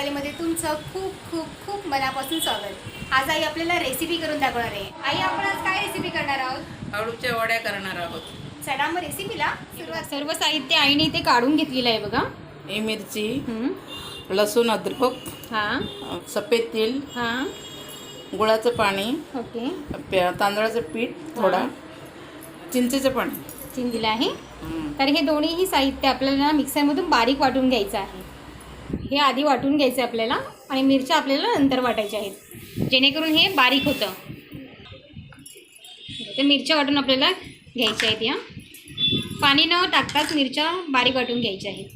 रुपालीमध्ये तुमचं खूप खूप खूप मनापासून स्वागत. आज आई आपल्याला रेसिपी करून दाखवणार आहे. आई आपण आज काय रेसिपी करणार आहोत? अळूच्या वड्या करणार आहोत. चला मग रेसिपीला सुरुवात सर्व साहित्य आईने इथे काढून घेतलेलं आहे बघा. ही मिरची हम्म. लसूण अद्रक हा. सफेद तेल हा. गुळाचं पाणी ओके. तांदळाचं पीठ थोडा चिंचेचं पाणी. दिलं आहे. तर हे दोन्हीही साहित्य आपल्याला मिक्सरमधून बारीक वाटून घ्यायचं आहे. हे आधी वाटून घ्यायचं आहे आपल्याला आणि मिरच्या आपल्याला नंतर वाटायच्या आहेत. जेणेकरून हे बारीक होतं. तर मिरच्या वाटून आपल्याला घ्यायच्या आहेत या. पाणी न टाकताच मिरच्या बारीक वाटून घ्यायच्या आहेत.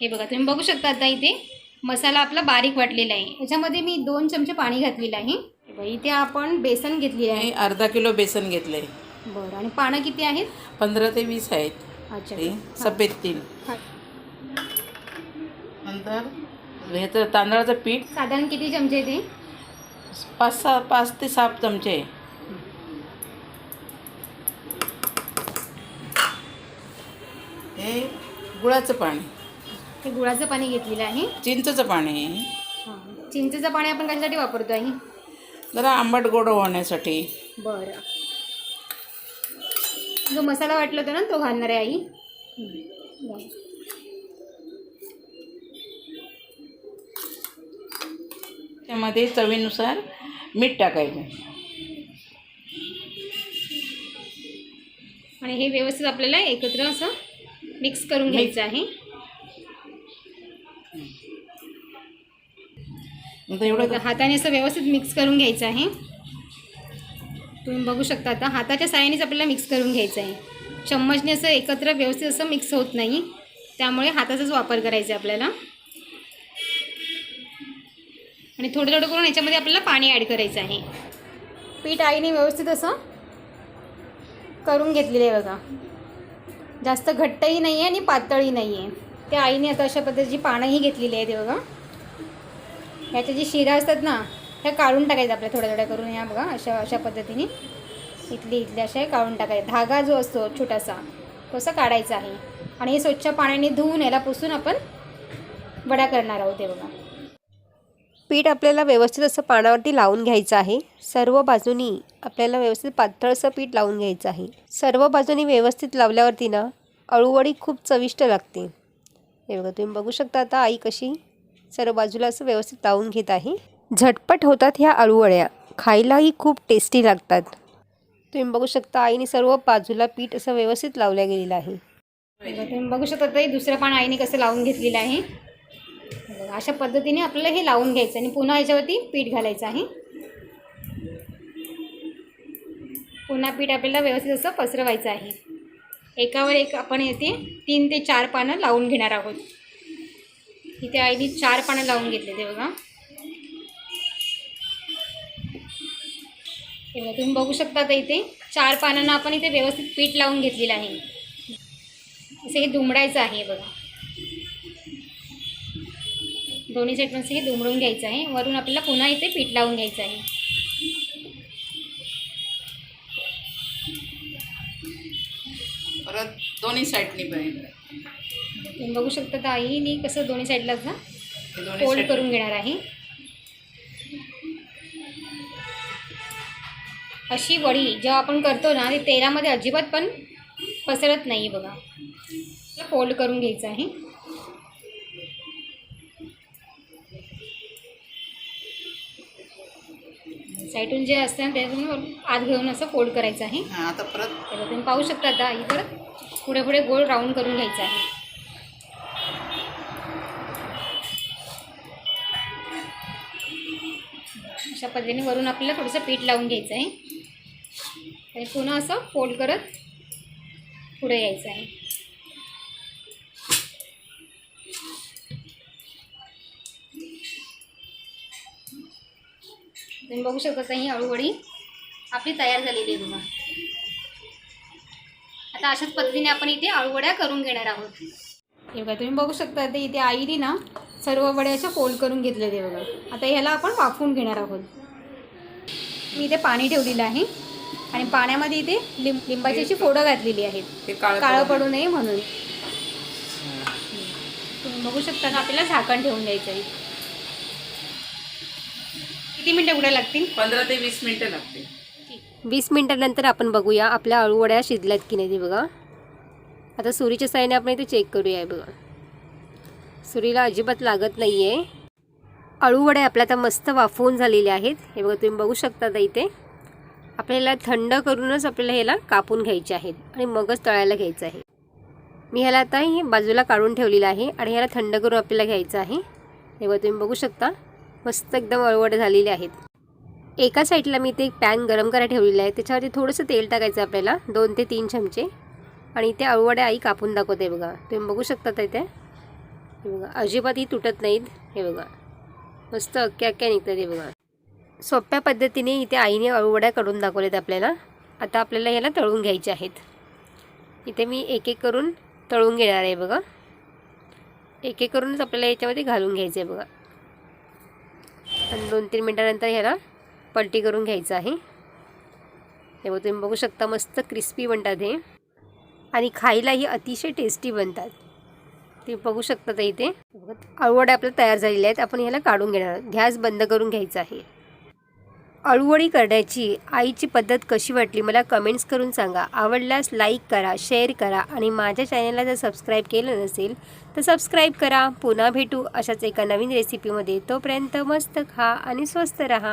हे बघा तुम्ही बघू शकता आता इथे मसाला आपला बारीक वाटलेला आहे. याच्यामध्ये मी दोन चमचे पाणी घातलेलं आहे. इथे आपण बेसन घेतलेलं आहे. अर्धा किलो बेसन घेतले बरं आणि पानं किती आहेत? पंधरा ते वीस आहेत. अच्छा. सफेद हा. नंतर ह्याचं तांदळाचं पीठ. साधारण किती चमचे ते? पाच सहा पाच ते सात चमचे. हे गुळाचं पाणी. हे गुळाचं पाणी घेतलेलं आहे. चिंचेचं पाणी. चिंचेचं पाणी आपण कशासाठी वापरतो आहे जरा आंबट गोड होण्यासाठी. बरं. जो मसाला वाटला होता ना तो घालणार आहे आई. बरं. त्यामध्ये चवीनुसार मीठ टाकायचं. आणि हे व्यवस्थित आपल्याला एकत्र असं मिक्स करून घ्यायचं आहे. एवढं हाताने असं व्यवस्थित मिक्स करून घ्यायचं आहे. तुम्ही बघू शकता आता हाताच्या साहाय्यानेच आपल्याला मिक्स करून घ्यायचं आहे. चम्मचने असं एकत्र व्यवस्थित असं मिक्स होत नाही. त्यामुळे हाताचाच वापर करायचा आहे आपल्याला. आणि थोडं थोडं करून याच्यामध्ये आपल्याला पाणी ॲड करायचं आहे. पीठ आईने व्यवस्थित असं करून घेतलेलं आहे बघा. जास्त घट्टही नाही आहे आणि पातळही नाही आहे त्या आईने आता अशा पद्धतीची पानंही घेतलेली आहेत ते बघा. ह्याच्या जी शिरा असतात ना ह्या काढून टाकायचं आपल्या थोड्या थोड्या करून ह्या बघा अशा अशा पद्धतीने. इथली इथल्या अशा काढून टाकायचं. धागा जो असतो छोटासा तो असा काढायचा आहे. आणि हे स्वच्छ पाण्याने धुवून याला पुसून आपण वड्या करणार आहोत ते बघा. पीठ आपल्याला व्यवस्थित असं पानावरती लावून घ्यायचं आहे. सर्व बाजूनी आपल्याला व्यवस्थित पातळसं पीठ लावून घ्यायचं आहे. सर्व बाजूनी व्यवस्थित लावल्यावरती ना अळूवडी खूप चविष्ट लागते. हे बघा तुम्ही बघू शकता आता आई कशी सर्व बाजूला असं व्यवस्थित लावून घेत आहे. झटपट होतात ह्या अळूवड्या. खायलाही खूप टेस्टी लागतात. तुम्ही बघू शकता आईने सर्व बाजूला पीठ असं व्यवस्थित लावल्या गेलेलं आहे. तुम्ही बघू शकता ते दुसरं पान आईने कसं लावून घेतलेलं आहे. बघा, अशा पद्धतीने आपल्याला हे लावून घ्यायचं आणि पुन्हा याच्यावरती पीठ घालायचं आहे. पुन्हा पीठ आपल्याला व्यवस्थित असं पसरवायचं आहे. एकावर एक आपण येते तीन ते चार पानं लावून घेणार आहोत. इथे आईने चार पानं लावून घेतले ते बघा. तेव्हा तुम्ही बघू शकता तर इथे चार पानांना आपण इथे व्यवस्थित पीठ लावून घेतलेलं आहे. असं हे दुमडायचं आहे बघा. दोन्ही साईडनं हे दुमडून घ्यायचं आहे. वरून आपल्याला पुन्हा इथे पीठ लावून घ्यायचं आहे. परत दोन्ही साईडनी तुम्ही बघू शकता तर आईने कसं दोन्ही साईडला फोल्ड करून घेणार आहे. अशी वडी जेव्हा आपण करतो ना ती तेलामध्ये अजिबात पण पसरत नाही बघा. फोल्ड करून घ्यायचं आहे. साईडून जे असतं ना त्यातून आत घेऊन असं फोल्ड करायचं आहे. हा, आता परत? तर तुम्ही पाहू शकता आता ही परत पुढे पुढे गोल राऊंड करून घ्यायचा आहे. अशा पद्धतीने वरून आपल्याला थोडंसं पीठ लावून घ्यायचं आहे. आणि पुन्हा असं फोल्ड करत पुढे यायचं आहे. तुम्ही बघू शकता ही अळूवडी आपली तयार झालेली आहे बघा. आता अशाच पद्धतीने आपण इथे अळूवड्या करून घेणार आहोत. हे बघा तुम्ही बघू शकता ते इथे आईने ना सर्व वड्या अशा फोल्ड करून घेतले ते बघा. आता ह्याला आपण वाफवून घेणार आहोत. मी इथे पाणी ठेवलेलं आहे आणि पाण्यामध्ये इथे लिंब लिंबाची अशी फोडं घातलेली आहेत. काळं पडू नये म्हणून. तुम्ही बघू शकता ना आपल्याला झाकण ठेवून द्यायचं आहे. किती मिनटं उघडायला लागतील? पंधरा ते वीस मिनिटं लागते वीस मिनटानंतर आपण बघूया. आपल्या अळूवड्या शिजल्यात की नाही ते बघा. आता सुरीच्या साईने आपण इथे चेक करूया बघा. सुरीला अजिबात लागत नाही आहे अळूवड्या आपल्या आता मस्त वाफवून झालेल्या आहेत. हे बघा तुम्ही बघू शकता आता इथे. आपल्याला थंड करूनच आपल्याला ह्याला कापून घ्यायचे आहेत आणि मगच तळायला घ्यायचं आहे. मी ह्याला आता ही बाजूला काढून ठेवलेलं आहे आणि ह्याला थंड करून आपल्याला घ्यायचं आहे. हे बघा तुम्ही बघू शकता. मस्त एकदम अळवड झालेले आहेत. एका साईडला मी ते एक पॅन गरम करायला ठेवलेलं आहे. त्याच्यावरती थोडंसं तेल टाकायचं आपल्याला. दोन ते तीन चमचे. आणि ते अळवड्या आई कापून दाखवते बघा. तुम्ही बघू शकता ते हे बघा. अजिबात ही तुटत नाहीत. हे बघा. मस्त अक्क्या अक्क्या निघतात हे बघा. सोप्या पद्धतीने इथे आईने अळूवड्या काढून दाखवल्यात आपल्याला. आता आपल्याला ह्याला तळून घ्यायचे आहेत. इथे मी एक एक करून तळून घेणार आहे बघा. एक एक करूनच आपल्याला याच्यामध्ये घालून घ्यायचं आहे बघा. आणि दोन तीन मिनटानंतर ह्याला पलटी करून घ्यायचं आहे. हे बघ तुम्ही बघू शकता मस्त क्रिस्पी बनतात हे. आणि खायलाही अतिशय टेस्टी बनतात. ते बघू शकता इथे. अळूवड्या आपल्या तयार झालेल्या आहेत. आपण ह्याला काढून घेणार गॅस बंद करून घ्यायचा आहे. अळूवळी करण्याची आईची पद्धत कशी वाटली मला कमेंट्स करून सांगा. आवडल्यास लाईक करा शेअर करा आणि माझ्या चॅनलला जर सबस्क्राईब केलं नसेल तर सबस्क्राईब करा. पुन्हा भेटू अशाच एका नवीन रेसिपीमध्ये तोपर्यंत मस्त खा आणि स्वस्त रहा.